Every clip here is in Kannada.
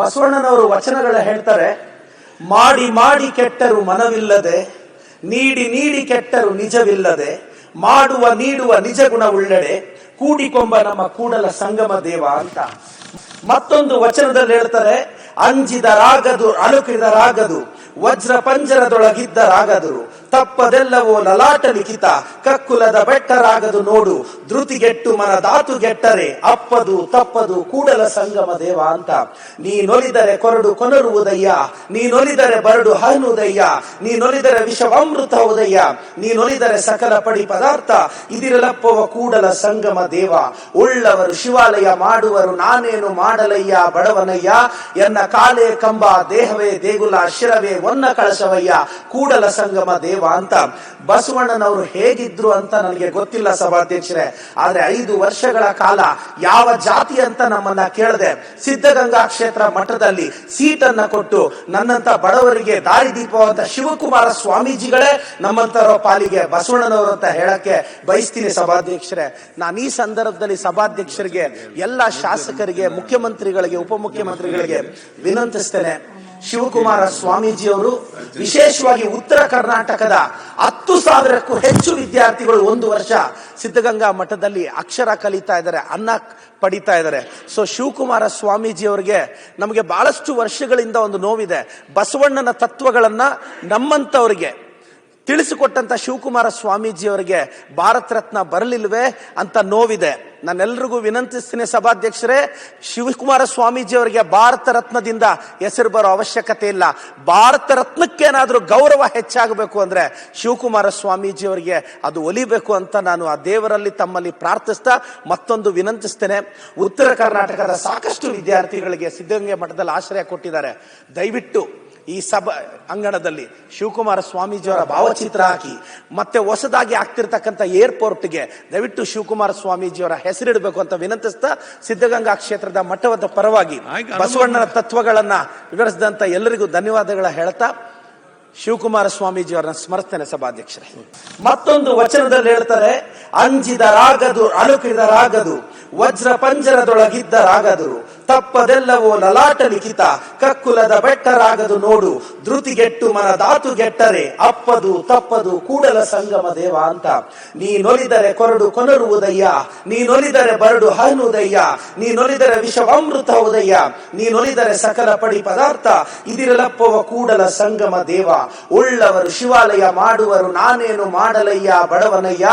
ಬಸವಣ್ಣನವರು ವಚನಗಳ ಹೇಳ್ತಾರೆ, ಮಾಡಿ ಮಾಡಿ ಕೆಟ್ಟರು ಮನವಿಲ್ಲದೆ, ನೀಡಿ ನೀಡಿ ಕೆಟ್ಟರು ನಿಜವಿಲ್ಲದೆ, ಮಾಡುವ, ನೀಡುವ ನಿಜ ಗುಣವುಳ್ಳೆಡೆ ಕೂಡಿಕೊಂಬ ನಮ್ಮ ಕೂಡಲ ಸಂಗಮ ದೇವ ಅಂತ. ಮತ್ತೊಂದು ವಚನದಲ್ಲಿ ಹೇಳ್ತಾರೆ, ಅಂಜಿದ ರಾಗದು ಅಳುಕಿದ ರಾಗದು, ವಜ್ರ ಪಂಜರದೊಳಗಿದ್ದರಾಗದರು ತಪ್ಪದೆಲ್ಲವೋ ಲಲಾಟ ಲಿಖಿತ, ಕಕ್ಕುಲದ ಬೆಟ್ಟರಾಗದು ನೋಡು, ಧೃತಿಗೆಟ್ಟು ಮನ ಧಾತುಗೆಟ್ಟರೆ ಅಪ್ಪದು ತಪ್ಪದು ಕೂಡಲ ಸಂಗಮ ದೇವ ಅಂತ. ನೀನೊಲಿದರೆ ಕೊರಡು ಕೊನರುವುದಯ್ಯ ನೀನೊಲಿದರೆ ಬರಡು ಹನುದಯ್ಯ ನೀನೊಲಿದರೆ ವಿಷವಾಮೃತ ಉದಯ್ಯ ನೀನೊಲಿದರೆ ಸಕಲ ಪಡಿ ಪದಾರ್ಥ, ಇದಿರಲಪ್ಪವ ಕೂಡಲ ಸಂಗಮ ದೇವ. ಉಳ್ಳವರು ಶಿವಾಲಯ ಮಾಡುವರು ನಾನೇನು ಮಾಡಲಯ್ಯ ಬಡವನಯ್ಯ, ಎನ್ನ ಕಾಲೇ ಕಂಬ ದೇಹವೇ ದೇಗುಲ ಶಿರವೇ ಒನ್ನ ಕಳಶವಯ್ಯ, ಕೂಡಲ ಸಂಗಮ ದೇವ. ಅಂತ ಬಸವಣ್ಣನವರು ಹೇಗಿದ್ರು ಅಂತ ನನಗೆ ಗೊತ್ತಿಲ್ಲ ಸಭಾಧ್ಯಕ್ಷರೇ. ಆದ್ರೆ ಐದು ವರ್ಷಗಳ ಕಾಲ ಯಾವ ಜಾತಿ ಅಂತ ನಮ್ಮನ್ನ ಕೇಳದೆ ಸಿದ್ಧಗಂಗಾ ಕ್ಷೇತ್ರ ಮಠದಲ್ಲಿ ಸೀಟನ್ನ ಕೊಟ್ಟು ನನ್ನಂತ ಬಡವರಿಗೆ ದಾರಿ ದೀಪವಂತ ಶಿವಕುಮಾರ ಸ್ವಾಮೀಜಿಗಳೇ ನಮ್ಮಂತರ ಪಾಲಿಗೆ ಬಸವಣ್ಣನವರು ಅಂತ ಹೇಳಕ್ಕೆ ಬಯಸ್ತೀನಿ ಸಭಾಧ್ಯಕ್ಷರೇ. ನಾನು ಈ ಸಂದರ್ಭದಲ್ಲಿ ಸಭಾಧ್ಯಕ್ಷರಿಗೆ ಎಲ್ಲ ಶಾಸಕರಿಗೆ, ಮುಖ್ಯಮಂತ್ರಿಗಳಿಗೆ, ಉಪಮುಖ್ಯಮಂತ್ರಿಗಳಿಗೆ ವಿನಂತಿಸ್ತೇನೆ. ಶಿವಕುಮಾರ ಸ್ವಾಮೀಜಿಯವರು ವಿಶೇಷವಾಗಿ ಉತ್ತರ ಕರ್ನಾಟಕದ ಹತ್ತು ಸಾವಿರಕ್ಕೂ ಹೆಚ್ಚು ವಿದ್ಯಾರ್ಥಿಗಳು ಒಂದು ವರ್ಷ ಸಿದ್ಧಗಂಗಾ ಮಠದಲ್ಲಿ ಅಕ್ಷರ ಕಲಿತಾ ಇದ್ದಾರೆ, ಅನ್ನ ಪಡಿತಾ ಇದ್ದಾರೆ. ಸೊ ಶಿವಕುಮಾರ ಸ್ವಾಮೀಜಿ ಅವರಿಗೆ ನಮಗೆ ಬಹಳಷ್ಟು ವರ್ಷಗಳಿಂದ ಒಂದು ನೋವಿದೆ. ಬಸವಣ್ಣನ ತತ್ವಗಳನ್ನು ನಮ್ಮಂತವರಿಗೆ ತಿಳಿಸಿಕೊಟ್ಟಂತ ಶಿವಕುಮಾರ ಸ್ವಾಮೀಜಿ ಅವರಿಗೆ ಭಾರತ ರತ್ನ ಬರಲಿಲ್ವೇ ಅಂತ ನೋವಿದೆ. ನಾನೆಲ್ರಿಗೂ ವಿನಂತಿಸ್ತೀನಿ ಸಭಾಧ್ಯಕ್ಷರೇ, ಶಿವಕುಮಾರ ಸ್ವಾಮೀಜಿ ಅವರಿಗೆ ಭಾರತ ರತ್ನದಿಂದ ಹೆಸರು ಬರೋ ಅವಶ್ಯಕತೆ ಇಲ್ಲ. ಭಾರತ ರತ್ನಕ್ಕೇನಾದರೂ ಗೌರವ ಹೆಚ್ಚಾಗಬೇಕು ಅಂದರೆ ಶಿವಕುಮಾರ ಸ್ವಾಮೀಜಿ ಅವರಿಗೆ ಅದು ಒಲಿಬೇಕು ಅಂತ ನಾನು ಆ ದೇವರಲ್ಲಿ ತಮ್ಮಲ್ಲಿ ಪ್ರಾರ್ಥಿಸ್ತಾ ಮತ್ತೊಂದು ವಿನಂತಿಸ್ತೇನೆ. ಉತ್ತರ ಕರ್ನಾಟಕದ ಸಾಕಷ್ಟು ವಿದ್ಯಾರ್ಥಿಗಳಿಗೆ ಸಿದ್ಧಗಂಗೆ ಮಠದಲ್ಲಿ ಆಶ್ರಯ ಕೊಟ್ಟಿದ್ದಾರೆ. ದಯವಿಟ್ಟು ಈ ಸಭಾ ಅಂಗಣದಲ್ಲಿ ಶಿವಕುಮಾರ ಸ್ವಾಮೀಜಿಯವರ ಭಾವಚಿತ್ರ ಹಾಕಿ ಮತ್ತೆ ಹೊಸದಾಗಿ ಆಗ್ತಿರ್ತಕ್ಕಂಥ ಏರ್ಪೋರ್ಟ್ಗೆ ದಯವಿಟ್ಟು ಶಿವಕುಮಾರ ಸ್ವಾಮೀಜಿಯವರ ಹೆಸರಿಡಬೇಕು ಅಂತ ವಿನಂತಿಸ್ತಾ ಸಿದ್ಧಗಂಗಾ ಕ್ಷೇತ್ರದ ಮಠವದ ಪರವಾಗಿ ಬಸವಣ್ಣನ ತತ್ವಗಳನ್ನ ವಿವರಿಸಿದಂತ ಎಲ್ಲರಿಗೂ ಧನ್ಯವಾದಗಳ ಹೇಳ್ತಾ ಶಿವಕುಮಾರ ಸ್ವಾಮೀಜಿಯವರನ್ನ ಸ್ಮರಿಸ್ತೇನೆ ಸಭಾಧ್ಯಕ್ಷರೇ. ಮತ್ತೊಂದು ವಚನದಲ್ಲಿ ಹೇಳ್ತಾರೆ ಅಂಜಿದರಾಗದು ಅಳುಕಿದರಾಗದು ವಜ್ರ ಪಂಜರದೊಳಗಿದ್ದರಾಗದರು ತಪ್ಪದೆಲ್ಲವೋ ಲಲಾಟ ಲಿಖಿತ, ಕಕ್ಕುಲದ ಬೆಟ್ಟರಾಗದು ನೋಡು, ಧೃತಿಗೆಟ್ಟು ಮನ ಧಾತುಗೆಟ್ಟರೆ ಅಪ್ಪದು ತಪ್ಪದು ಕೂಡಲ ಸಂಗಮ ದೇವ ಅಂತ. ನೀನೊಲಿದರೆ ಕೊರಡು ಕೊನರುವುದಯ್ಯ ನೀನೊಲಿದರೆ ಬರಡು ಹನುದಯ್ಯ ನೀನೊಲಿದರೆ ವಿಷವಾಮೃತ ಉದಯ್ಯ ನೀನೊಲಿದರೆ ಸಕಲ ಪಡಿ ಪದಾರ್ಥ, ಇದಿರಲಪ್ಪವ ಕೂಡಲ ಸಂಗಮ ದೇವ. ಉಳ್ಳವರು ಶಿವಾಲಯ ಮಾಡುವರು ನಾನೇನು ಮಾಡಲಯ್ಯ ಬಡವನಯ್ಯ,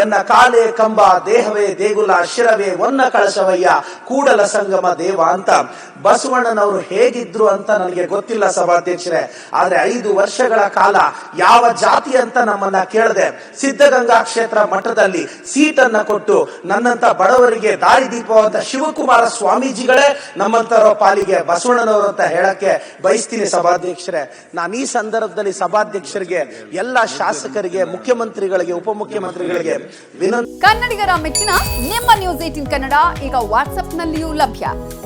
ಎನ್ನ ಕಾಲೇ ಕಂಬ ದೇಹವೇ ದೇಗುಲ ಶಿರವೇ ಒನ್ನ ಕಳಶವಯ್ಯ, ಕೂಡಲ ಸಂಗಮ ದೇವ. ಅಂತ ಬಸವಣ್ಣನವರು ಹೇಗಿದ್ರು ಅಂತ ನನಗೆ ಗೊತ್ತಿಲ್ಲ ಸಭಾಧ್ಯಕ್ಷರೇ. ಆದ್ರೆ ಐದು ವರ್ಷಗಳ ಕಾಲ ಯಾವ ಜಾತಿ ಅಂತ ನಮ್ಮನ್ನ ಕೇಳದೆ ಸಿದ್ಧಗಂಗಾ ಕ್ಷೇತ್ರ ಮಠದಲ್ಲಿ ಸೀಟನ್ನ ಕೊಟ್ಟು ನನ್ನಂತ ಬಡವರಿಗೆ ದಾರಿ ದೀಪವಂತ ಶಿವಕುಮಾರ ಸ್ವಾಮೀಜಿಗಳೇ ನಮ್ಮಂತರ ಪಾಲಿಗೆ ಬಸವಣ್ಣನವರು ಅಂತ ಹೇಳಕ್ಕೆ ಬಯಸ್ತೀನಿ ಸಭಾಧ್ಯಕ್ಷರೇ. ನಾನು ಈ ಸಂದರ್ಭದಲ್ಲಿ ಸಭಾಧ್ಯಕ್ಷರಿಗೆ, ಎಲ್ಲ ಶಾಸಕರಿಗೆ, ಮುಖ್ಯಮಂತ್ರಿಗಳಿಗೆ, ಉಪಮುಖ್ಯಮಂತ್ರಿಗಳಿಗೆ ವಿನಂತಿ ಕನ್ನಡಿಗರ ಮೆಚ್ಚಿನ ನಿಮ್ಮ ನ್ಯೂಸ್ ಏಟಿನ್ ಕನ್ನಡ ಈಗ ವಾಟ್ಸ್ಆಪ್ನಲ್ಲಿಯೂ ಲಭ್ಯ.